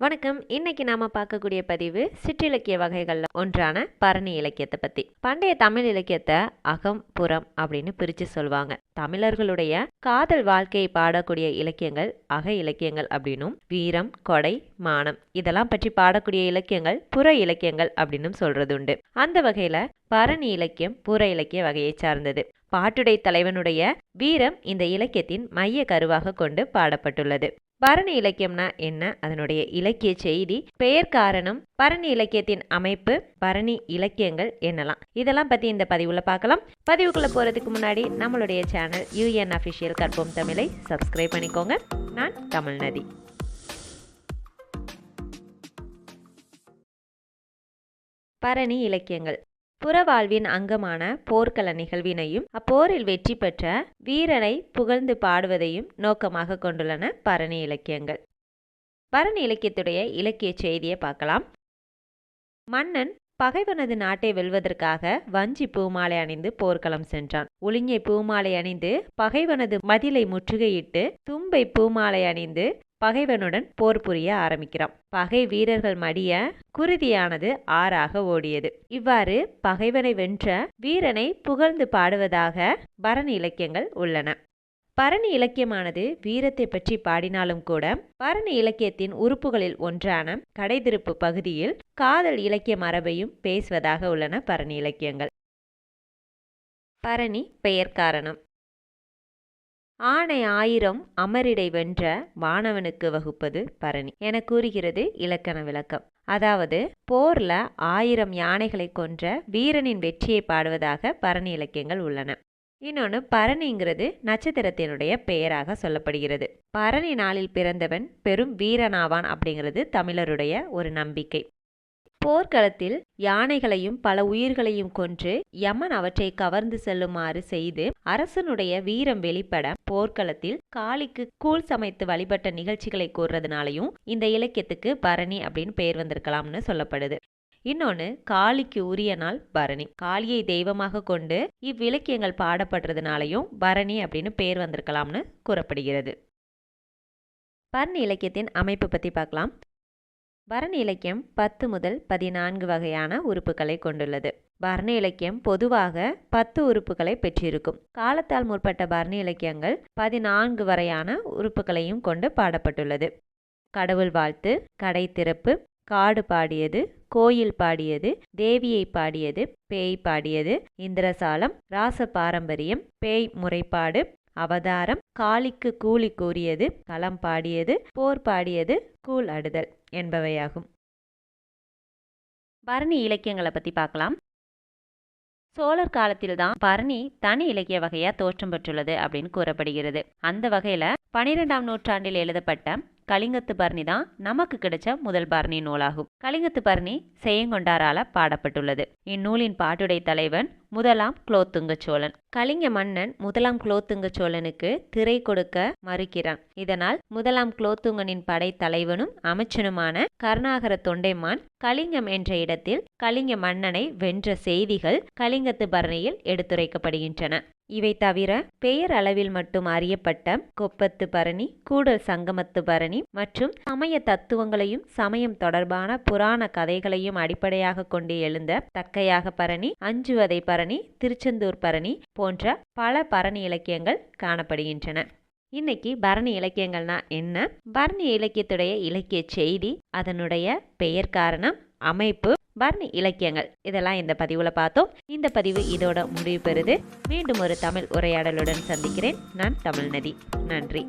வணக்கம். இன்னைக்கு நாம பார்க்கக்கூடிய பதிவு சிற்றிலக்கிய வகைகள்ல ஒன்றான பரணி இலக்கியத்தை பத்தி. பண்டைய தமிழ் இலக்கியத்தை அகம் புறம் அப்படின்னு பிரிச்சு சொல்லுவாங்க தமிழர்களுடைய காதல் வாழ்க்கையை பாடக்கூடிய இலக்கியங்கள் அக இலக்கியங்கள் அப்படின்னும் வீரம் கொடை மானம் இதெல்லாம் பற்றி பாடக்கூடிய இலக்கியங்கள் புற இலக்கியங்கள் அப்படின்னும் சொல்றது உண்டு அந்த வகையில பரணி இலக்கியம் புற இலக்கிய வகையை சார்ந்தது. பாட்டுடை தலைவனுடைய வீரம் இந்த இலக்கியத்தின் மைய கருவாக கொண்டு பாடப்பட்டுள்ளது. பரணி இலக்கியம்னா என்ன? அதனுடைய இலக்கிய செய்தி பெயர் காரணம் பரணி இலக்கியத்தின் அமைப்பு பரணி இலக்கியங்கள் என்னலாம்? இதெல்லாம் பத்தி இந்த பதிவுல பார்க்கலாம். பதிவுக்குள்ள போறதுக்கு முன்னாடி நம்மளுடைய சேனல் யூஎன் அஃபிஷியல் கற்போம் தமிழை சப்ஸ்கிரைப் பண்ணிக்கோங்க. நான் தமிழ்நதி பரணி இலக்கியங்கள். புறவாழ்வின் அங்கமான போர்க்கள நிகழ்வினையும் அப்போரில் வெற்றி பெற்ற வீரனை புகழ்ந்து பாடுவதையும் நோக்கமாக கொண்டுள்ளன பரணி இலக்கியங்கள். பரணி இலக்கியத்துடைய இலக்கிய செய்தியை பார்க்கலாம். மன்னன் பகைவனது நாட்டை வெல்வதற்காக வஞ்சி பூமாலை அணிந்து போர்க்களம் சென்றான். ஒளிஞ்சை பூமாலை அணிந்து பகைவனது மதிலை முற்றுகையிட்டு தும்பை பூமாலை அணிந்து பகைவனுடன் போர் புரிய ஆரம்பிக்கிறான். பகை வீரர்கள் மடிய குருதியானது ஆறாக ஓடியது. இவ்வாறு பகைவனை வென்ற வீரனை புகழ்ந்து பாடுவதாக பரணி இலக்கியங்கள் உள்ளன. பரணி இலக்கியமானது வீரத்தை பற்றி பாடினாலும் கூட பரணி இலக்கியத்தின் உறுப்புகளில் ஒன்றான கடைதிருப்பு பகுதியில் காதல் இலக்கிய மரபையும் பேசுவதாக உள்ளன பரணி இலக்கியங்கள். பரணி பெயர் காரணம். ஆணை ஆயிரம் அமரிடை வென்ற வானவனுக்கு வகுப்பது பரணி. என கூறுகிறது இலக்கண விளக்கம். அதாவது போர்ல ஆயிரம் யானைகளை கொன்ற வீரனின் வெற்றியை பாடுவதாக பரணி இலக்கியங்கள் உள்ளன. இன்னொன்று பரணிங்கிறது நட்சத்திரத்தினுடைய பெயராக சொல்லப்படுகிறது. பரணி நாளில் பிறந்தவன் பெரும் வீரனாவான் அப்படிங்கிறது தமிழருடைய ஒரு நம்பிக்கை. போர்க்களத்தில் யானைகளையும் பல உயிர்களையும் கொன்று யமன் அவற்றை கவர்ந்து செல்லுமாறு செய்து அரசனுடைய வீரம் வெளிப்பட போர்க்களத்தில் காளிக்கு கூழ் சமைத்து வழிபட்ட நிகழ்ச்சிகளை கூறுறதுனாலையும் இந்த இலக்கியத்துக்கு பரணி அப்படின்னு பெயர் வந்திருக்கலாம்னு சொல்லப்படுது. இன்னொன்று காளிக்கு உரிய நாள் பரணி. காளியை தெய்வமாக கொண்டு இவ்விலக்கியங்கள் பாடப்படுறதுனாலையும் பரணி அப்படின்னு பெயர் வந்திருக்கலாம்னு கூறப்படுகிறது. பரணி இலக்கியத்தின் அமைப்பு பற்றி பார்க்கலாம். பரணி இலக்கியம் பத்து முதல் பதினான்கு வகையான உறுப்புகளை கொண்டுள்ளது. பரணி இலக்கியம் பொதுவாக பத்து உறுப்புகளை பெற்றிருக்கும். காலத்தால் முற்பட்ட பரணி இலக்கியங்கள் பதினான்கு வரையான உறுப்புகளையும் கொண்டு பாடப்பட்டுள்ளது. கடவுள் வாழ்த்து கடை திறப்பு காடு பாடியது கோயில் பாடியது தேவியை பாடியது பேய் பாடியது இந்திரசாலம் ராச பாரம்பரியம் பேய் முறைப்பாடு அவதாரம் காளிக்கு கூலி கூறியது களம் பாடியது போர் பாடியது கூழ் அடுதல் என்பவையாகும். பரணி இலக்கியங்களை பற்றி பார்க்கலாம். சோழர் காலத்தில்தான் பரணி தனி இலக்கிய வகையாக தோற்றம் பெற்றுள்ளது அப்படின்னு கூறப்படுகிறது. அந்த வகையில் பனிரெண்டாம் நூற்றாண்டில் எழுதப்பட்ட கலிங்கத்து பரணி தான் நமக்கு கிடைச்ச முதல் பரணி நூலாகும். கலிங்கத்து பரணி செய்யங்கொண்டாரால பாடப்பட்டுள்ளது. இந்நூலின் பாட்டுடை தலைவன் முதலாம் குலோத்துங்க சோழன் கலிங்க மன்னன் முதலாம் குலோத்துங்க சோழனுக்கு திரை கொடுக்க மறுக்கிறான். இதனால் முதலாம் குலோத்துங்கனின் படை தலைவனும் அமைச்சனுமான கருணாகர தொண்டைமான் கலிங்கம் என்ற இடத்தில் கலிங்க மன்னனை வென்ற செய்திகள் கலிங்கத்து பரணியில் எடுத்துரைக்கப்படுகின்றன. இவை தவிர பெயர் அளவில் மட்டும் அறியப்பட்ட கொப்பத்து பரணி கூடல் சங்கமத்து பரணி மற்றும் சமய தத்துவங்களையும் சமயம் தொடர்பான புராண கதைகளையும் அடிப்படையாக கொண்டு எழுந்த தக்கையாக பரணி அஞ்சுவதை பரணி திருச்செந்தூர் பரணி போன்ற பல பரணி இலக்கியங்கள் காணப்படுகின்றன. இன்னைக்கு பரணி இலக்கியங்கள்னா என்ன? பரணி இலக்கியத்துடைய இலக்கிய செய்தி அதனுடைய பெயர் காரணம் அமைப்பு பரணி இலக்கியங்கள். இதெல்லாம் இந்த பதிவில் பார்த்தோம். இந்த பதிவு இதோட முடிவு பெறுது. மீண்டும் ஒரு தமிழ் உரையாடலுடன் சந்திக்கிறேன். நான் தமிழ்நதி நன்றி.